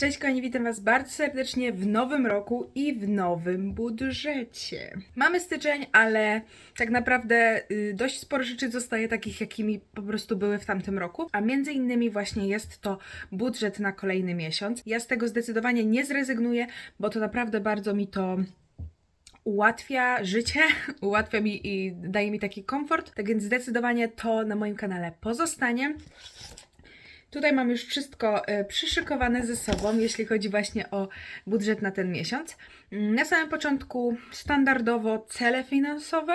Cześć kochani, witam Was bardzo serdecznie w nowym roku i w nowym budżecie. Mamy styczeń, ale tak naprawdę y, dość sporo rzeczy zostaje takich, jakimi po prostu były w tamtym roku, a między innymi właśnie jest to budżet na kolejny miesiąc. Ja z tego zdecydowanie nie zrezygnuję, bo to naprawdę bardzo mi to ułatwia życie, ułatwia mi i daje mi taki komfort, tak więc zdecydowanie to na moim kanale pozostanie. Tutaj mam już wszystko e, przyszykowane ze sobą, jeśli chodzi właśnie o budżet na ten miesiąc. Mm, Na samym początku standardowo cele finansowe,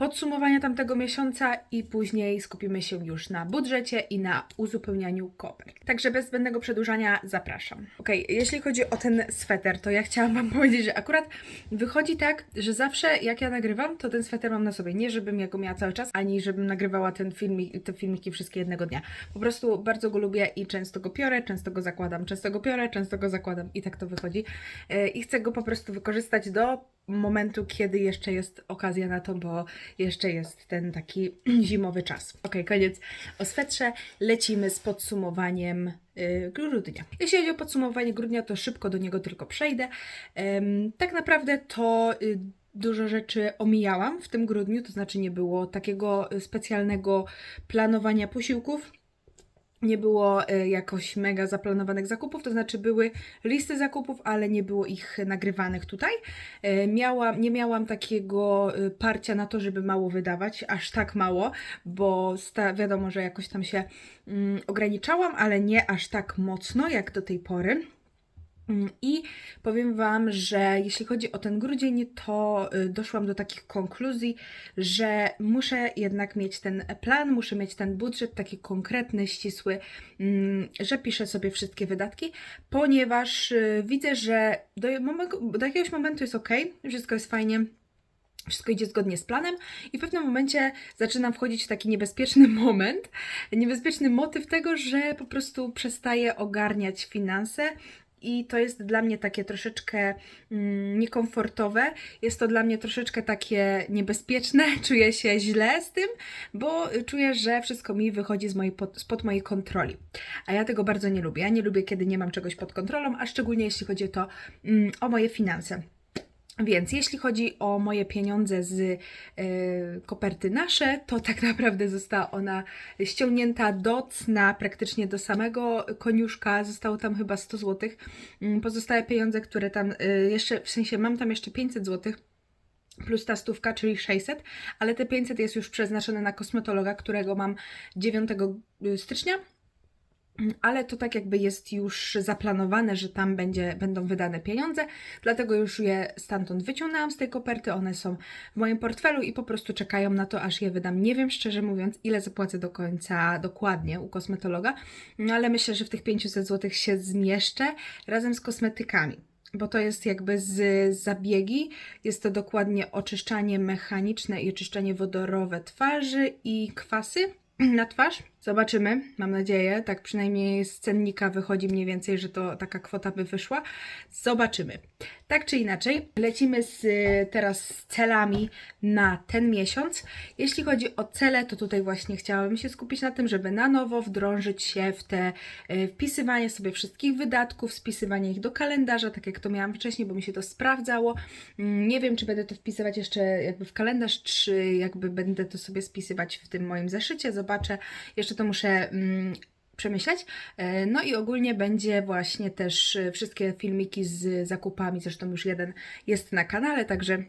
podsumowania tamtego miesiąca i później skupimy się już na budżecie i na uzupełnianiu kopert. Także bez zbędnego przedłużania zapraszam. Ok, jeśli chodzi o ten sweter, to ja chciałam Wam powiedzieć, że akurat wychodzi tak, że zawsze jak ja nagrywam, to ten sweter mam na sobie. Nie, żebym ja go miała cały czas, ani żebym nagrywała ten filmik, te filmiki wszystkie jednego dnia. Po prostu bardzo go lubię i często go piorę, często go zakładam, często go piorę, często go zakładam i tak to wychodzi. E, I chcę go po prostu wykorzystać do momentu, kiedy jeszcze jest okazja na to, bo jeszcze jest ten taki zimowy czas. Ok, koniec o swetrze. Lecimy z podsumowaniem y, grudnia. Jeśli chodzi o podsumowanie grudnia, to szybko do niego tylko przejdę. Tak naprawdę to y, dużo rzeczy omijałam w tym grudniu, to znaczy nie było takiego y, specjalnego planowania posiłków. Nie było y, jakoś mega zaplanowanych zakupów, to znaczy były listy zakupów, ale nie było ich nagrywanych tutaj. Y, Miałam, nie miałam takiego y, parcia na to, żeby mało wydawać, aż tak mało, bo sta, wiadomo, że jakoś tam się mm, ograniczałam, ale nie aż tak mocno jak do tej pory. Mm, I powiem Wam, że jeśli chodzi o ten grudzień, to y, doszłam do takich konkluzji, że muszę jednak mieć ten plan, muszę mieć ten budżet taki konkretny, ścisły, mm, że piszę sobie wszystkie wydatki, ponieważ y, widzę, że do, do jakiegoś momentu jest ok, wszystko jest fajnie. Wszystko idzie zgodnie z planem, i w pewnym momencie zaczynam wchodzić w taki niebezpieczny moment, niebezpieczny motyw tego, że po prostu przestaję ogarniać finanse, i to jest dla mnie takie troszeczkę mm, niekomfortowe. Jest to dla mnie troszeczkę takie niebezpieczne. Czuję się źle z tym, bo czuję, że wszystko mi wychodzi z mojej, pod, spod mojej kontroli. A ja tego bardzo nie lubię. Ja nie lubię, kiedy nie mam czegoś pod kontrolą, a szczególnie jeśli chodzi o to mm, o moje finanse. Więc jeśli chodzi o moje pieniądze z y, koperty nasze, to tak naprawdę została ona ściągnięta do cna, praktycznie do samego koniuszka. Zostało tam chyba 100 zł. Mm, Pozostałe pieniądze, które tam y, jeszcze, w sensie mam tam jeszcze 500 zł plus ta stówka, czyli 600, ale te 500 jest już przeznaczone na kosmetologa, którego mam 9 stycznia. Ale to tak jakby jest już zaplanowane, że tam będzie, będą wydane pieniądze, dlatego już je stamtąd wyciągnęłam z tej koperty. One są w moim portfelu i po prostu czekają na to, aż je wydam. Nie wiem szczerze mówiąc, ile zapłacę do końca dokładnie u kosmetologa, no ale myślę, że w tych 500 zł się zmieszczę razem z kosmetykami bo to jest jakby z zabiegi. Jest to dokładnie oczyszczanie mechaniczne i oczyszczanie wodorowe twarzy i kwasy na twarz. Zobaczymy, mam nadzieję. Tak przynajmniej z cennika wychodzi mniej więcej, że to taka kwota by wyszła. Zobaczymy. Tak czy inaczej, lecimy z, teraz z celami na ten miesiąc. Jeśli chodzi o cele, to tutaj właśnie chciałabym się skupić na tym, żeby na nowo wdrążyć się w te e, wpisywanie sobie wszystkich wydatków, spisywanie ich do kalendarza, tak jak to miałam wcześniej, bo mi się to sprawdzało. Mm, Nie wiem, czy będę to wpisywać jeszcze jakby w kalendarz, czy jakby będę to sobie spisywać w tym moim zeszycie. Zobaczę. Jeszcze to muszę mm, przemyśleć. E, No i ogólnie będzie właśnie też e, wszystkie filmiki z zakupami, zresztą już jeden jest na kanale, także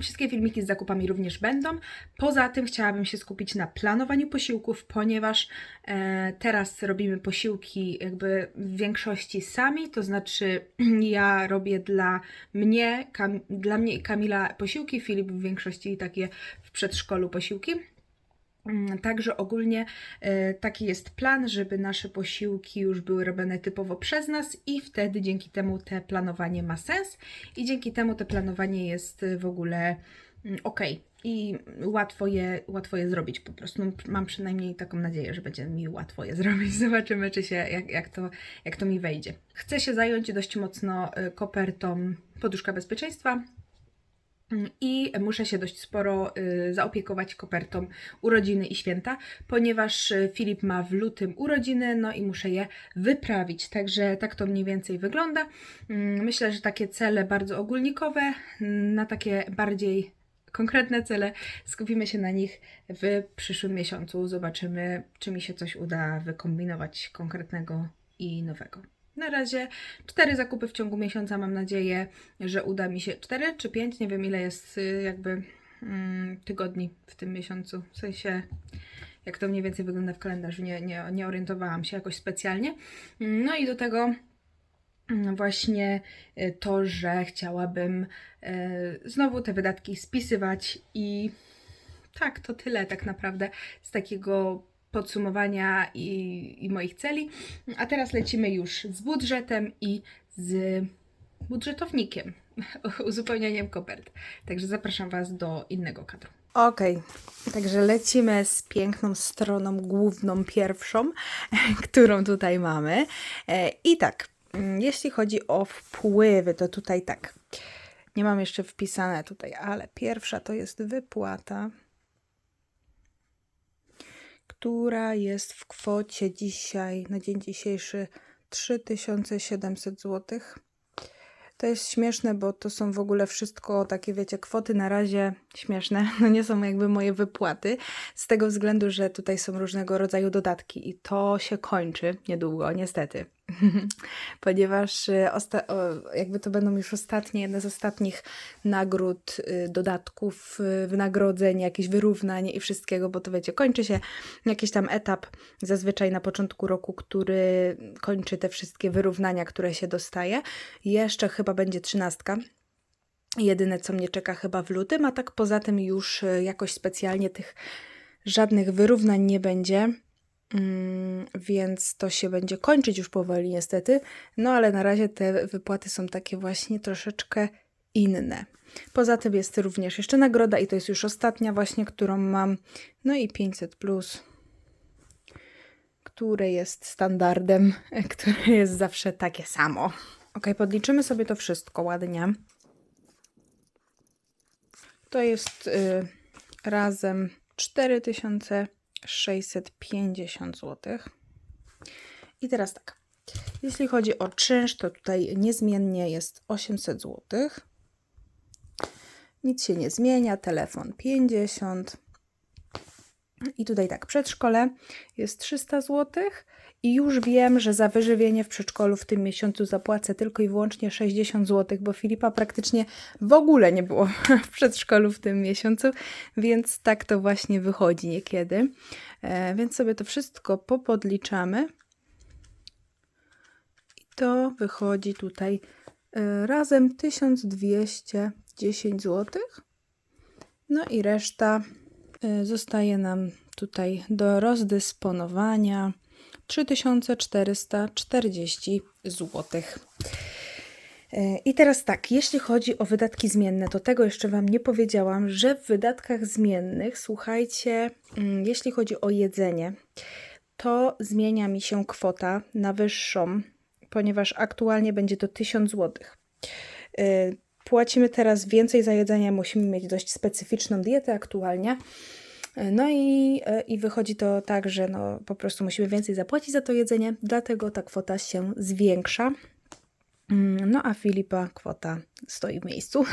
Wszystkie filmiki z zakupami również będą. Poza tym chciałabym się skupić na planowaniu posiłków, ponieważ e, teraz robimy posiłki jakby w większości sami, to znaczy ja robię dla mnie, Kam, dla mnie i Kamila posiłki, Filip w większości takie w przedszkolu posiłki. Mm, Także ogólnie e, taki jest plan, żeby nasze posiłki już były robione typowo przez nas i wtedy dzięki temu te planowanie ma sens i dzięki temu to planowanie jest e, w ogóle mm, ok i łatwo je, łatwo je zrobić po prostu. No, Mam przynajmniej taką nadzieję, że będzie mi łatwo je zrobić. Zobaczymy, czy się, jak, jak, to, jak to mi wejdzie. Chcę się zająć dość mocno e, kopertą Poduszka Bezpieczeństwa. I muszę się dość sporo y, zaopiekować kopertą urodziny i święta, ponieważ y, Filip ma w lutym urodziny, no i muszę je wyprawić. Także tak to mniej więcej wygląda. Mm, Myślę, że takie cele bardzo ogólnikowe, mm, na takie bardziej konkretne cele skupimy się na nich w przyszłym miesiącu. Zobaczymy, czy mi się coś uda wykombinować konkretnego i nowego. Na razie cztery zakupy w ciągu miesiąca. Mam nadzieję, że uda mi się. Cztery czy pięć? Nie wiem, ile jest y, jakby mm, tygodni w tym miesiącu. W sensie, jak to mniej więcej wygląda w kalendarzu. Nie, nie, nie orientowałam się jakoś specjalnie. No i do tego mm, właśnie y, to, że chciałabym y, znowu te wydatki spisywać i tak, to tyle tak naprawdę z takiego podsumowania i, i moich celi. A teraz lecimy już z budżetem i z budżetownikiem, uzupełnianiem kopert. Także zapraszam Was do innego kadru. Okej, także lecimy z piękną stroną główną, pierwszą, którą tutaj mamy. E, I tak, mm, jeśli chodzi o wpływy, to tutaj tak. Nie mam jeszcze wpisane tutaj, ale pierwsza to jest wypłata która jest w kwocie dzisiaj, na dzień dzisiejszy 3700 zł. To jest śmieszne, bo to są w ogóle wszystko takie, wiecie, kwoty na razie śmieszne. No nie są jakby moje wypłaty, z tego względu, że tutaj są różnego rodzaju dodatki i to się kończy niedługo, niestety. ponieważ y, jakby to będą już ostatnie, jedne z ostatnich nagród, y, dodatków, y, wynagrodzeń, jakichś wyrównań i wszystkiego, bo to wiecie, kończy się jakiś tam etap zazwyczaj na początku roku, który kończy te wszystkie wyrównania, które się dostaje. Jeszcze chyba będzie trzynastka. Jedyne, co mnie czeka chyba w lutym, a tak poza tym już jakoś specjalnie tych żadnych wyrównań nie będzie. Mm, więc to się będzie kończyć już powoli, niestety. No ale na razie te wypłaty są takie właśnie troszeczkę inne. Poza tym jest również jeszcze nagroda i to jest już ostatnia właśnie, którą mam. No i 500 plus, które jest standardem, które jest zawsze takie samo. Ok, podliczymy sobie to wszystko ładnie. To jest y, razem 4000 650 zł. I teraz tak. Jeśli chodzi o czynsz, to tutaj niezmiennie jest 800 zł. Nic się nie zmienia. Telefon 50. I tutaj tak, przedszkole jest 300 zł. I już wiem, że za wyżywienie w przedszkolu w tym miesiącu zapłacę tylko i wyłącznie 60 zł, bo Filipa praktycznie w ogóle nie było w przedszkolu w tym miesiącu, więc tak to właśnie wychodzi niekiedy. E, więc sobie to wszystko popodliczamy. I to wychodzi tutaj e, razem 1210 zł. No i reszta e, zostaje nam tutaj do rozdysponowania 3440 zł. E, I teraz tak, jeśli chodzi o wydatki zmienne, to tego jeszcze Wam nie powiedziałam, że w wydatkach zmiennych, słuchajcie, mm, jeśli chodzi o jedzenie, to zmienia mi się kwota na wyższą, ponieważ aktualnie będzie to 1000 zł. E, płacimy teraz więcej za jedzenie, musimy mieć dość specyficzną dietę aktualnie. No i, e, i wychodzi to tak, że no, po prostu musimy więcej zapłacić za to jedzenie, dlatego ta kwota się zwiększa. Mm, no a Filipa kwota stoi w miejscu.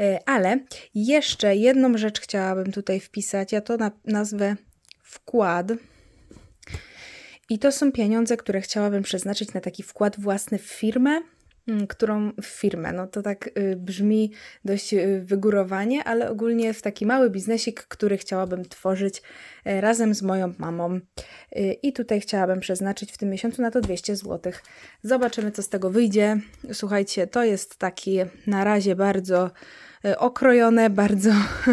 E, ale jeszcze jedną rzecz chciałabym tutaj wpisać. Ja to na, nazwę wkład. I to są pieniądze, które chciałabym przeznaczyć na taki wkład własny w firmę, którą w firmę. No to tak y, brzmi dość y, wygórowanie, ale ogólnie w taki mały biznesik, który chciałabym tworzyć y, razem z moją mamą. I tutaj chciałabym przeznaczyć w tym miesiącu na to 200 zł. Zobaczymy, co z tego wyjdzie. Słuchajcie, to jest taki na razie bardzo okrojone, bardzo,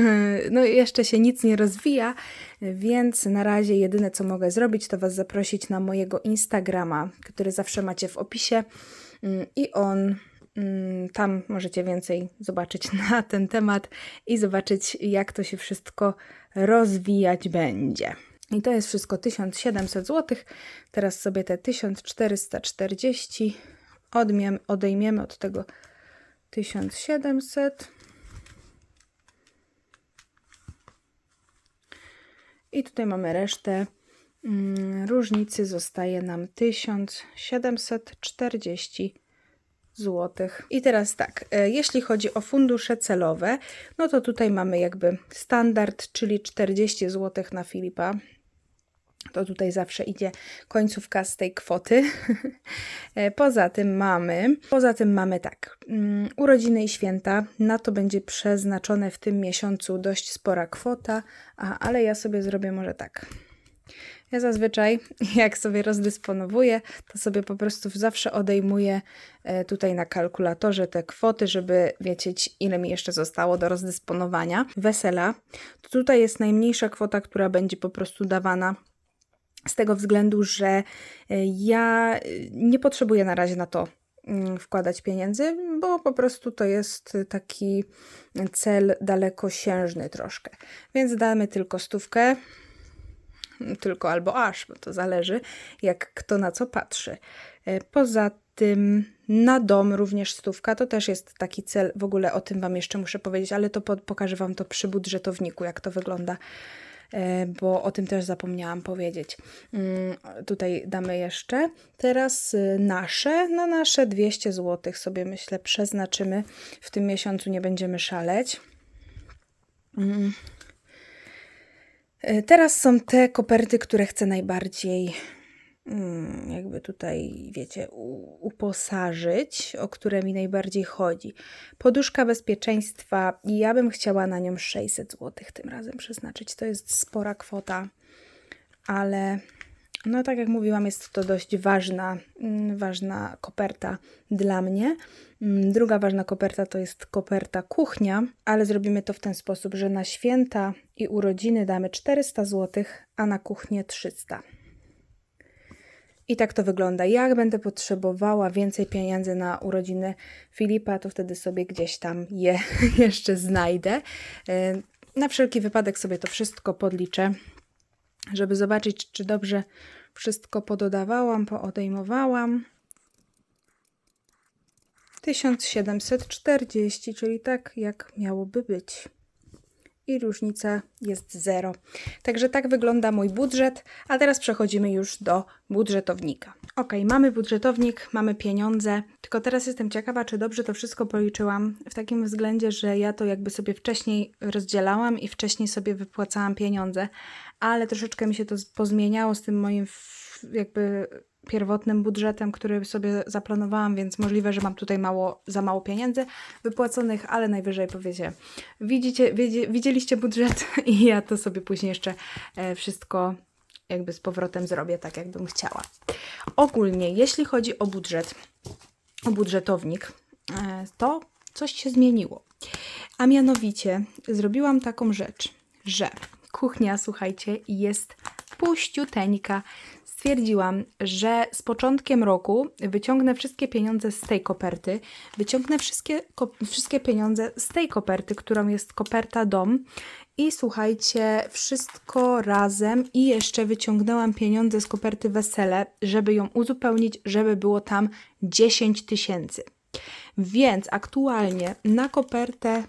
no jeszcze się nic nie rozwija, więc na razie jedyne co mogę zrobić, to Was zaprosić na mojego Instagrama, który zawsze macie w opisie. Mm, i on. Mm, tam możecie więcej zobaczyć na ten temat i zobaczyć, jak to się wszystko rozwijać będzie. I to jest wszystko 1700 zł. Teraz sobie te 1440 odmiem, odejmiemy od tego 1700. I tutaj mamy resztę Mm, Różnicy zostaje nam 1740 zł. I teraz tak, e, jeśli chodzi o fundusze celowe, no to tutaj mamy jakby standard, czyli 40 zł na Filipa. To tutaj zawsze idzie końcówka z tej kwoty. E, poza tym mamy, poza tym mamy tak, mm, urodziny i święta, na to będzie przeznaczone w tym miesiącu dość spora kwota, a, ale ja sobie zrobię może tak. Ja zazwyczaj, jak sobie rozdysponowuję, to sobie po prostu zawsze odejmuję e, tutaj na kalkulatorze te kwoty, żeby wiedzieć, ile mi jeszcze zostało do rozdysponowania. Wesela, tutaj jest najmniejsza kwota, która będzie po prostu dawana z tego względu, że e, ja e, nie potrzebuję na razie na to mm, wkładać pieniędzy, bo po prostu to jest taki cel dalekosiężny troszkę. Więc damy tylko stówkę, tylko albo aż, bo to zależy, jak kto na co patrzy. E, Poza tym na dom również stówka, to też jest taki cel, w ogóle o tym Wam jeszcze muszę powiedzieć, ale to po, pokażę Wam to przy budżetowniku, jak to wygląda, e, bo o tym też zapomniałam powiedzieć. Mm, Tutaj damy jeszcze. Teraz y, nasze, na nasze 200 zł sobie myślę przeznaczymy. W tym miesiącu nie będziemy szaleć. E, Teraz są te koperty, które chcę najbardziej mm, jakby tutaj, wiecie, uposażyć, o które mi najbardziej chodzi. Poduszka bezpieczeństwa, i ja bym chciała na nią 600 zł tym razem przeznaczyć. To jest spora kwota, ale no tak jak mówiłam, jest to dość ważna, mm, ważna koperta dla mnie. Mm, Druga ważna koperta to jest koperta kuchnia, ale zrobimy to w ten sposób, że na święta i urodziny damy 400 zł, a na kuchnię 300. I tak to wygląda. Jak będę potrzebowała więcej pieniędzy na urodziny Filipa, to wtedy sobie gdzieś tam je jeszcze znajdę. E, Na wszelki wypadek sobie to wszystko podliczę, żeby zobaczyć, czy dobrze wszystko pododawałam, poodejmowałam. 1740, czyli tak jak miałoby być. I różnica jest zero. Także tak wygląda mój budżet, a teraz przechodzimy już do budżetownika. Ok, mamy budżetownik, mamy pieniądze, tylko teraz jestem ciekawa, czy dobrze to wszystko policzyłam, w takim względzie, że ja to jakby sobie wcześniej rozdzielałam i wcześniej sobie wypłacałam pieniądze, ale troszeczkę mi się to pozmieniało z tym moim jakby pierwotnym budżetem, który sobie zaplanowałam, więc możliwe, że mam tutaj mało, za mało pieniędzy wypłaconych, ale najwyżej powiecie, widzicie, widzieliście budżet i ja to sobie później jeszcze e, wszystko jakby z powrotem zrobię tak, jakbym chciała. Ogólnie, jeśli chodzi o budżet, o budżetownik, e, to coś się zmieniło. A mianowicie zrobiłam taką rzecz, że kuchnia, słuchajcie, jest puściuteńka. Stwierdziłam, że z początkiem roku wyciągnę wszystkie pieniądze z tej koperty, wyciągnę wszystkie, ko- wszystkie pieniądze z tej koperty, którą jest koperta dom i słuchajcie, wszystko razem i jeszcze wyciągnęłam pieniądze z koperty wesele, żeby ją uzupełnić, żeby było tam 10 tysięcy. Więc aktualnie na kopertę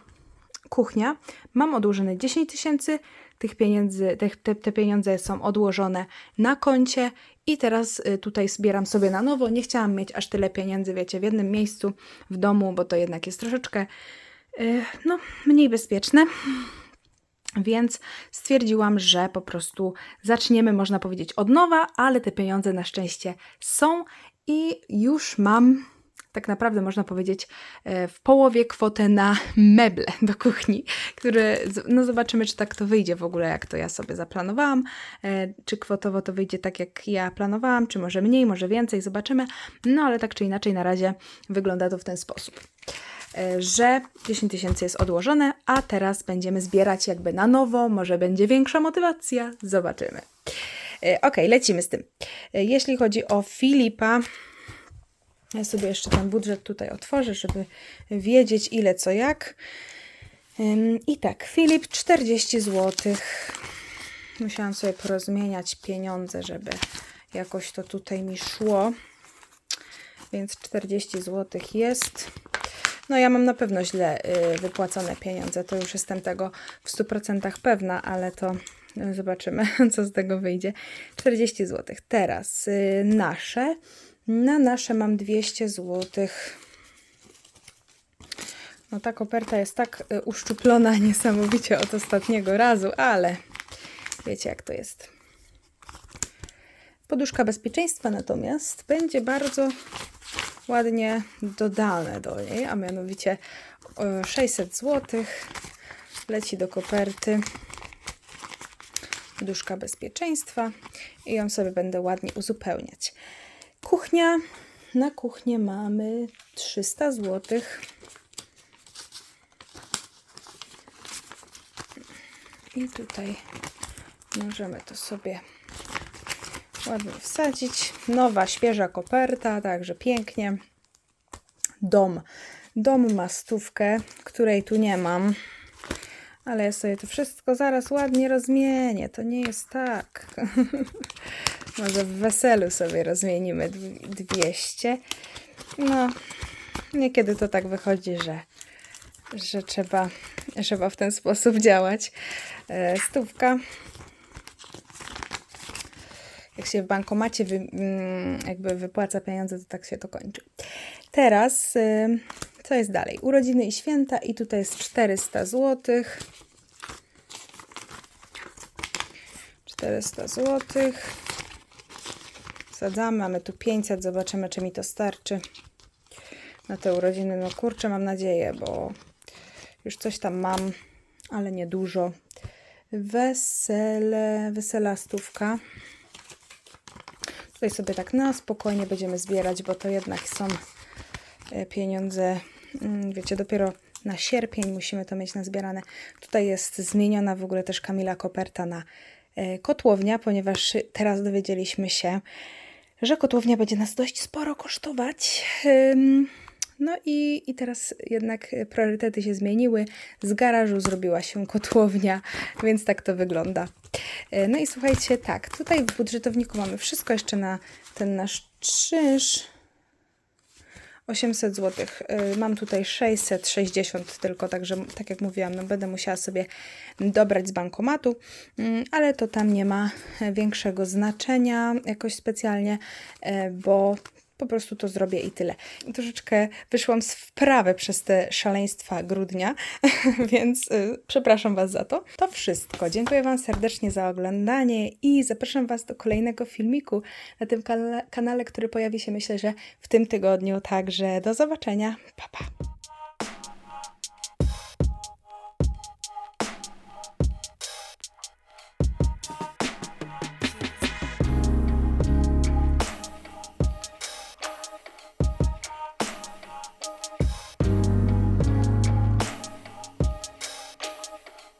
kuchnia mam odłożone 10 tysięcy, tych pieniędzy, te, te, te pieniądze są odłożone na koncie i teraz y, tutaj zbieram sobie na nowo. Nie chciałam mieć aż tyle pieniędzy, wiecie, w jednym miejscu w domu, bo to jednak jest troszeczkę y, no, mniej bezpieczne. Więc stwierdziłam, że po prostu zaczniemy, można powiedzieć, od nowa, ale te pieniądze na szczęście są i już mam, tak naprawdę można powiedzieć, e, w połowie kwotę na meble do kuchni, które, no zobaczymy, czy tak to wyjdzie w ogóle, jak to ja sobie zaplanowałam, e, czy kwotowo to wyjdzie tak, jak ja planowałam, czy może mniej, może więcej, zobaczymy, no ale tak czy inaczej na razie wygląda to w ten sposób e, że 10 tysięcy jest odłożone, a teraz będziemy zbierać jakby na nowo, może będzie większa motywacja, zobaczymy. Ok, lecimy z tym. Jeśli chodzi o Filipa, ja sobie jeszcze ten budżet tutaj otworzę, żeby wiedzieć ile co jak. I tak, Filip 40 zł. Musiałam sobie porozmieniać pieniądze, żeby jakoś to tutaj mi szło. Więc 40 zł jest. No ja mam na pewno źle y, wypłacone pieniądze, to już jestem tego w 100% pewna, ale to No, Zobaczymy, co z tego wyjdzie. 40 zł. Teraz y, nasze. Na nasze mam 200 zł. No ta koperta jest tak y, uszczuplona niesamowicie od ostatniego razu, ale wiecie jak to jest. Poduszka bezpieczeństwa natomiast będzie bardzo ładnie dodane do niej, a mianowicie e, 600 zł leci do koperty. Poduszka bezpieczeństwa i ją sobie będę ładnie uzupełniać. Kuchnia. Na kuchnię mamy 300 zł. I tutaj możemy to sobie ładnie wsadzić. Nowa, świeża koperta, także pięknie. Dom. Dom ma stówkę, której tu nie mam. Ale ja sobie to wszystko zaraz ładnie rozmienię. To nie jest tak. Może w weselu sobie rozmienimy dw- 200. No, niekiedy to tak wychodzi, że, że trzeba, trzeba w ten sposób działać. E, Stówka jak się w bankomacie wy, mm, jakby wypłaca pieniądze, to tak się to kończy. Teraz, y, co jest dalej? Urodziny i święta i tutaj jest 400 zł. 400 zł. Wsadzamy, mamy tu 500, zobaczymy czy mi to starczy na te urodziny. No kurczę, mam nadzieję, bo już coś tam mam, ale nie dużo. Wesele, wesela stówka. Tutaj sobie tak na spokojnie będziemy zbierać, bo to jednak są e, pieniądze, mm, wiecie, dopiero na sierpień musimy to mieć nazbierane. Tutaj jest zmieniona w ogóle też Kamila Koperta na e, kotłownia, ponieważ teraz dowiedzieliśmy się, że kotłownia będzie nas dość sporo kosztować. No i, i teraz jednak priorytety się zmieniły. Z garażu zrobiła się kotłownia, więc tak to wygląda. E, No i słuchajcie, tak, tutaj w budżetowniku mamy wszystko jeszcze na ten nasz czynsz. 800 zł. Mam tutaj 660 tylko, także tak jak mówiłam, no będę musiała sobie dobrać z bankomatu, mm, ale to tam nie ma większego znaczenia jakoś specjalnie, e, bo po prostu to zrobię i tyle. Troszeczkę wyszłam z wprawy przez te szaleństwa grudnia, więc y, przepraszam Was za to. To wszystko. Dziękuję Wam serdecznie za oglądanie i zapraszam Was do kolejnego filmiku na tym kanale, kanale który pojawi się myślę, że w tym tygodniu. Także do zobaczenia. Pa, pa.